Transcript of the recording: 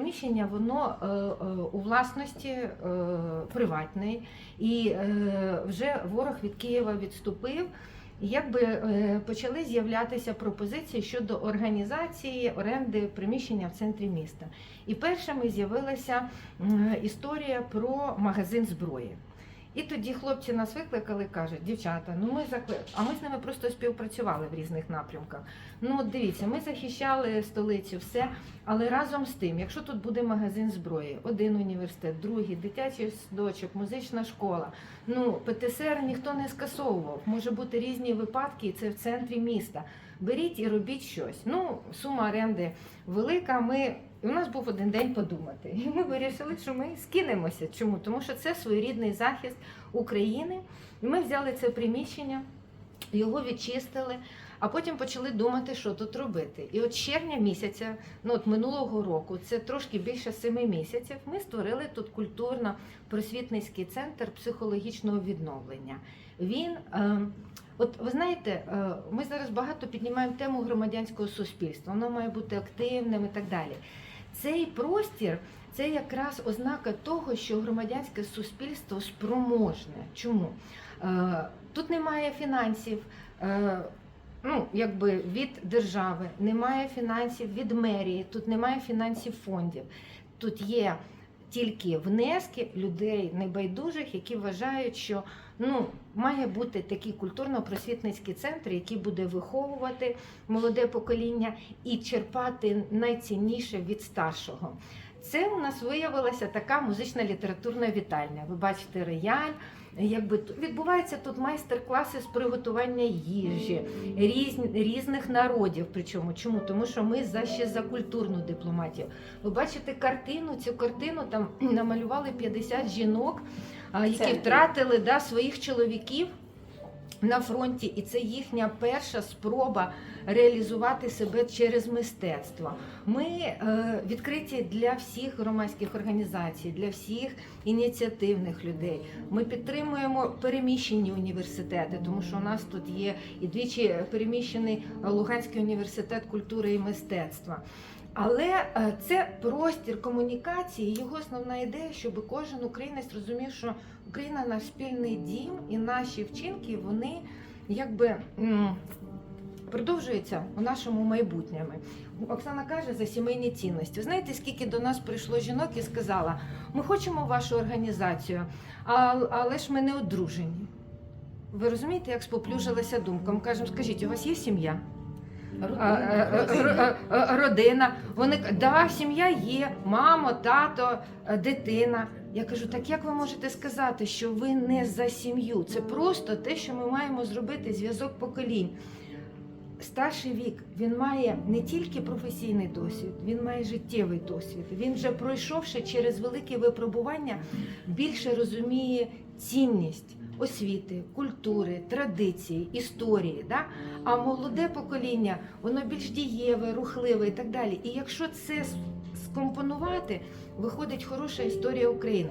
Приміщення воно е, е, у власності е, приватної, і вже ворог від Києва відступив. І якби почали з'являтися пропозиції щодо організації оренди приміщення в центрі міста. І першими з'явилася історія про магазин зброї. І тоді хлопці нас викликали, кажуть, дівчата, ну ми закли... а ми з ними просто співпрацювали в різних напрямках. Ну от дивіться, ми захищали столицю, все. Але разом з тим, якщо тут буде магазин зброї, один університет, другий, дитячий садочок, музична школа, ну ПТСР ніхто не скасовував. Може бути різні випадки, і це в центрі міста. Беріть і робіть щось. Ну, сума оренди велика. Ми і у нас був один день подумати. І ми вирішили, що ми скинемося. Чому? Тому що це своєрідний захист України. І ми взяли це приміщення, його відчистили. А потім почали думати, що тут робити. І от червня місяця, ну от минулого року, це трошки більше семи місяців. Ми створили тут культурно-просвітницький центр психологічного відновлення. Він, е, от ви знаєте, е, ми зараз багато піднімаємо тему громадянського суспільства. Воно має бути активним і так далі. Цей простір це якраз ознака того, що громадянське суспільство спроможне. Чому? Е, Тут немає фінансів. е, Ну, якби від держави, немає фінансів від мерії, тут немає фінансів фондів. Тут є тільки внески людей небайдужих, які вважають, що ну, має бути такий культурно-просвітницький центр, який буде виховувати молоде покоління і черпати найцінніше від старшого. Це у нас виявилася така музична літературна вітальня. Ви бачите рояль. Якби тут- відбуваються тут майстер-класи з приготування їжі різні, різних народів. Причому чому? Тому що ми за ще за культурну дипломатію. Ви бачите картину, цю картину там намалювали 50 жінок, які втратили да, своїх чоловіків. На фронті, і це їхня перша спроба реалізувати себе через мистецтво. Ми е, відкриті для всіх громадських організацій, для всіх ініціативних людей. Ми підтримуємо переміщені університети, тому що у нас тут є і двічі переміщений Луганський університет культури і мистецтва. Але е, це простір комунікації. Його основна ідея, щоб кожен українець розумів, що Україна наш спільний дім, і наші вчинки вони якби продовжуються у нашому майбутньому. Оксана каже за сімейні цінності. Знаєте, скільки до нас прийшло жінок і сказала: ми хочемо вашу організацію, але ж ми не одружені. Ви розумієте, як споплюжилася думка? Ми кажемо, скажіть, у вас є сім'я? Е, е, е, родина. Вони да, сім'я є, мамо, тато, дитина. Я кажу, так як ви можете сказати, що ви не за сім'ю? Це просто те, що ми маємо зробити зв'язок поколінь. Старший вік він має не тільки професійний досвід, він має життєвий досвід. Він вже пройшовши через великі випробування, більше розуміє цінність освіти, культури, традиції, історії. Да? А молоде покоління, воно більш дієве, рухливе і так далі. І якщо це скомпонувати, виходить хороша історія України.